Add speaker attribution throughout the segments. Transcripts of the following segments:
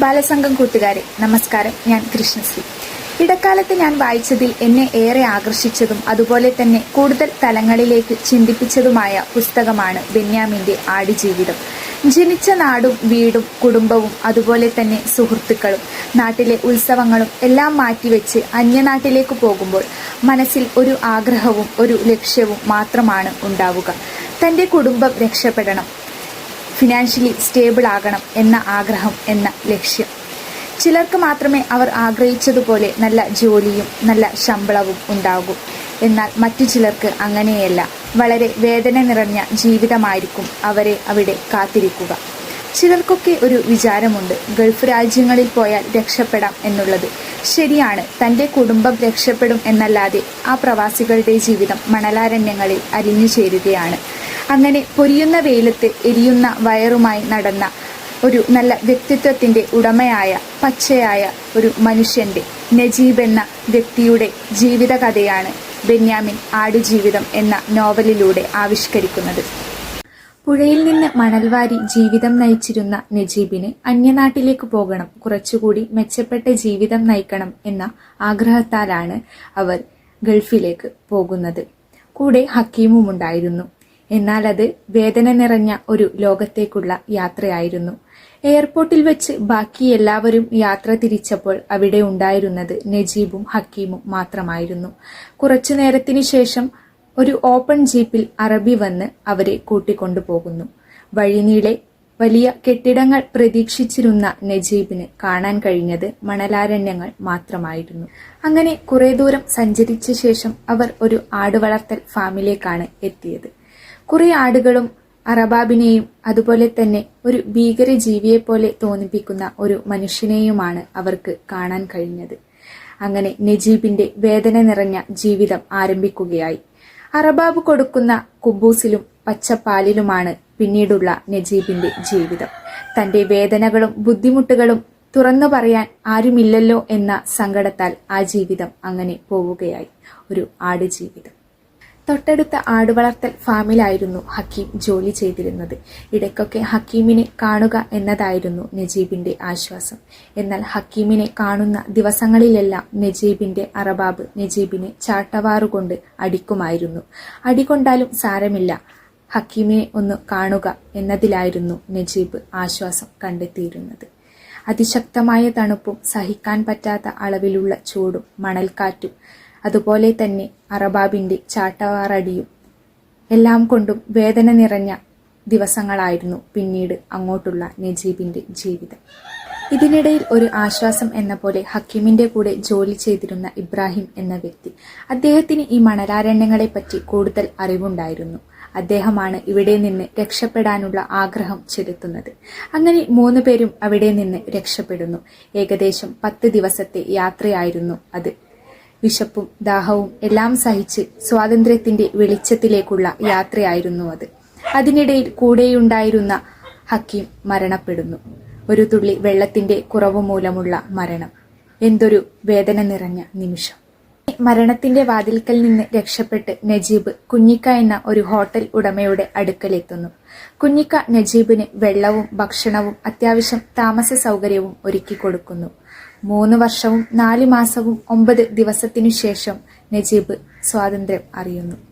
Speaker 1: ബാലസംഘം കൂട്ടുകാരെ നമസ്കാരം. ഞാൻ കൃഷ്ണശ്രീ. ഇടക്കാലത്ത് ഞാൻ വായിച്ചതിൽ എന്നെ ഏറെ ആകർഷിച്ചതും അതുപോലെ തന്നെ കൂടുതൽ തലങ്ങളിലേക്ക് ചിന്തിപ്പിച്ചതുമായ പുസ്തകമാണ് ബെന്യാമിന്റെ ആടുജീവിതം. ജനിച്ച നാടും വീടും കുടുംബവും അതുപോലെ തന്നെ സുഹൃത്തുക്കളും നാട്ടിലെ ഉത്സവങ്ങളും എല്ലാം മാറ്റിവെച്ച് അന്യനാട്ടിലേക്ക് പോകുമ്പോൾ മനസ്സിൽ ഒരു ആഗ്രഹവും ഒരു ലക്ഷ്യവും മാത്രമാണ് ഉണ്ടാവുക. തന്റെ കുടുംബം രക്ഷപ്പെടണം. ഫിനാൻഷ്യലി സ്റ്റേബിൾ ആകണം എന്ന ആഗ്രഹം എന്ന ലക്ഷ്യം. ചിലർക്ക് മാത്രമേ അവർ ആഗ്രഹിച്ചതുപോലെ നല്ല ജോലിയും നല്ല ശമ്പളവും ഉണ്ടാകൂ. എന്നാൽ മറ്റു ചിലർക്ക് അങ്ങനെയല്ല. വളരെ വേദന നിറഞ്ഞ ജീവിതമായിരിക്കും അവരെ അവിടെ കാത്തിരിക്കുക. ചിലർക്കൊക്കെ ഒരു വിചാരമുണ്ട് ഗൾഫ് രാജ്യങ്ങളിൽ പോയാൽ രക്ഷപ്പെടാം എന്നുള്ളത്. ശരിയാണ് തന്റെ കുടുംബം രക്ഷപ്പെടും എന്നല്ലാതെ ആ പ്രവാസികളുടെ ജീവിതം മണലാരണ്യങ്ങളിൽ അരിഞ്ഞു ചേരുകയാണ്. അങ്ങനെ പൊരിയുന്ന വെയിലത്ത് എരിയുന്ന വയറുമായി നടന്ന ഒരു നല്ല വ്യക്തിത്വത്തിന്റെ ഉടമയായ പച്ചയായ ഒരു മനുഷ്യന്റെ നജീബ് എന്ന വ്യക്തിയുടെ ജീവിതകഥയാണ് ബെന്യാമിൻ ആടുജീവിതം എന്ന നോവലിലൂടെ ആവിഷ്കരിക്കുന്നത്. പുഴയിൽ നിന്ന് മണൽവാരി ജീവിതം നയിച്ചിരുന്ന നജീബിന് അന്യനാട്ടിലേക്ക് പോകണം കുറച്ചുകൂടി മെച്ചപ്പെട്ട ജീവിതം നയിക്കണം എന്ന ആഗ്രഹത്താലാണ് അവർ ഗൾഫിലേക്ക് പോകുന്നത്. കൂടെ ഹക്കീമും ഉണ്ടായിരുന്നു എന്നാൽ അത് വേദന നിറഞ്ഞ ഒരു ലോകത്തേക്കുള്ള യാത്രയായിരുന്നു. എയർപോർട്ടിൽ വെച്ച് ബാക്കി എല്ലാവരും യാത്ര തിരിച്ചപ്പോൾ അവിടെ ഉണ്ടായിരുന്നത് നജീബും ഹക്കീമും മാത്രമായിരുന്നു. കുറച്ചു നേരത്തിനു ശേഷം ഒരു ഓപ്പൺ ജീപ്പിൽ അറബി വന്ന് അവരെ കൂട്ടിക്കൊണ്ടുപോകുന്നു. വഴിനീളെ വലിയ കെട്ടിടങ്ങൾ പ്രതീക്ഷിച്ചിരുന്ന നജീബിന് കാണാൻ കഴിഞ്ഞത് മണലാരണ്യങ്ങൾ മാത്രമായിരുന്നു. അങ്ങനെ കുറെ ദൂരം സഞ്ചരിച്ച ശേഷം അവർ ഒരു ആടുവളർത്തൽ ഫാമിലേക്കാണ് എത്തിയത്. കുറെ ആടുകളും അറബാബിനെയും അതുപോലെ തന്നെ ഒരു ഭീകര ജീവിയെ പോലെ തോന്നിപ്പിക്കുന്ന ഒരു മനുഷ്യനെയുമാണ് അവർക്ക് കാണാൻ കഴിഞ്ഞത്. അങ്ങനെ നജീബിന്റെ വേദന നിറഞ്ഞ ജീവിതം ആരംഭിക്കുകയായി. അറബാബ് കൊടുക്കുന്ന കുബൂസിലും പച്ചപ്പാലിലുമാണ് പിന്നീടുള്ള നജീബിന്റെ ജീവിതം. തന്റെ വേദനകളും ബുദ്ധിമുട്ടുകളും തുറന്നു പറയാൻ ആരുമില്ലല്ലോ എന്ന സങ്കടത്താൽ ആ ജീവിതം അങ്ങനെ പോവുകയായി. ഒരു ആടുജീവിതം. തൊട്ടടുത്ത ആടുവളർത്തൽ ഫാമിലായിരുന്നു ഹക്കീം ജോലി ചെയ്തിരുന്നത്. ഇടയ്ക്കൊക്കെ ഹക്കീമിനെ കാണുക എന്നതായിരുന്നു നജീബിന്റെ ആശ്വാസം. എന്നാൽ ഹക്കീമിനെ കാണുന്ന ദിവസങ്ങളിലെല്ലാം നജീബിന്റെ അറബാബ് നജീബിനെ ചാട്ടവാറുകൊണ്ട് അടിക്കുമായിരുന്നു. അടികൊണ്ടാലും സാരമില്ല. ഹക്കീമിനെ ഒന്ന് കാണുക എന്നതിലായിരുന്നു നജീബ് ആശ്വാസം കണ്ടെത്തിയിരുന്നത്. അതിശക്തമായ തണുപ്പും സഹിക്കാൻ പറ്റാത്ത അളവിലുള്ള ചൂടും മണൽക്കാറ്റും അതുപോലെ തന്നെ അറബാബിന്റെ ചാട്ടവാറടിയും എല്ലാം കൊണ്ടും വേദന നിറഞ്ഞ ദിവസങ്ങളായിരുന്നു പിന്നീട് അങ്ങോട്ടുള്ള നജീബിന്റെ ജീവിതം. ഇതിനിടയിൽ ഒരു ആശ്വാസം എന്ന പോലെ ഹക്കീമിന്റെ കൂടെ ജോലി ചെയ്തിരുന്ന ഇബ്രാഹിം എന്ന വ്യക്തി അദ്ദേഹത്തിന് ഈ മണലാരണ്യങ്ങളെപ്പറ്റി കൂടുതൽ അറിവുണ്ടായിരുന്നു. അദ്ദേഹമാണ് ഇവിടെ നിന്ന് രക്ഷപ്പെടാനുള്ള ആഗ്രഹം ചെലുത്തുന്നത്. അങ്ങനെ മൂന്ന് പേരും അവിടെ നിന്ന് രക്ഷപ്പെടുന്നു. ഏകദേശം പത്ത് ദിവസത്തെ യാത്രയായിരുന്നു അത്. വിശപ്പും ദാഹവും എല്ലാം സഹിച്ച് സ്വാതന്ത്ര്യത്തിന്റെ വെളിച്ചത്തിലേക്കുള്ള യാത്രയായിരുന്നു അത്. അതിനിടയിൽ കൂടെയുണ്ടായിരുന്ന ഹക്കീം മരണപ്പെടുന്നു. ഒരു തുള്ളി വെള്ളത്തിന്റെ കുറവ് മൂലമുള്ള മരണം. എന്തൊരു വേദന നിറഞ്ഞ നിമിഷം. മരണത്തിന്റെ വാതിൽക്കൽ നിന്ന് രക്ഷപ്പെട്ട് നജീബ് കുഞ്ഞിക്ക എന്ന ഒരു ഹോട്ടൽ ഉടമയുടെ അടുക്കലെത്തുന്നു. കുഞ്ഞിക്ക നജീബിന് വെള്ളവും ഭക്ഷണവും അത്യാവശ്യം താമസ സൗകര്യവും ഒരുക്കി കൊടുക്കുന്നു മൂന്ന് വർഷവും നാല് മാസവും ഒമ്പത് ദിവസത്തിനു ശേഷം നജീബ് സ്വാതന്ത്ര്യം അറിയുന്നു.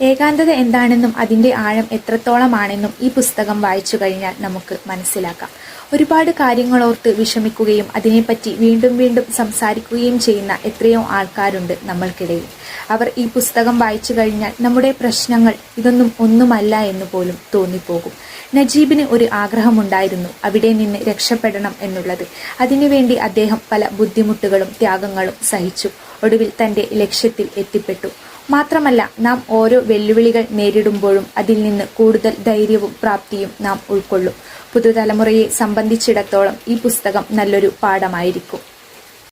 Speaker 1: ഏകാന്തത എന്താണെന്നും അതിന്റെ ആഴം എത്രത്തോളമാണെന്നും ഈ പുസ്തകം വായിച്ചു കഴിഞ്ഞാൽ നമുക്ക് മനസ്സിലാക്കാം. ഒരുപാട് കാര്യങ്ങളോർത്ത് വിഷമിക്കുകയും അതിനെപ്പറ്റി വീണ്ടും വീണ്ടും സംസാരിക്കുകയും ചെയ്യുന്ന എത്രയോ ആൾക്കാരുണ്ട് നമ്മൾക്കിടയിൽ. അവർ ഈ പുസ്തകം വായിച്ചു കഴിഞ്ഞാൽ നമ്മുടെ പ്രശ്നങ്ങൾ ഇതൊന്നും ഒന്നുമല്ല എന്ന് പോലും തോന്നിപ്പോകും. നജീബിന് ഒരു ആഗ്രഹമുണ്ടായിരുന്നു അവിടെ നിന്ന് രക്ഷപ്പെടണം എന്നുള്ളത്. അതിനുവേണ്ടി അദ്ദേഹം പല ബുദ്ധിമുട്ടുകളും ത്യാഗങ്ങളും സഹിച്ചു. ഒടുവിൽ തന്റെ ലക്ഷ്യത്തിൽ എത്തിപ്പെട്ടു. മാത്രമല്ല നാം ഓരോ വെല്ലുവിളികൾ നേരിടുമ്പോഴും അതിൽ നിന്ന് കൂടുതൽ ധൈര്യവും പ്രാപ്തിയും നാം ഉൾക്കൊള്ളും. പുതുതലമുറയെ സംബന്ധിച്ചിടത്തോളം ഈ പുസ്തകം നല്ലൊരു പാഠമായിരിക്കും.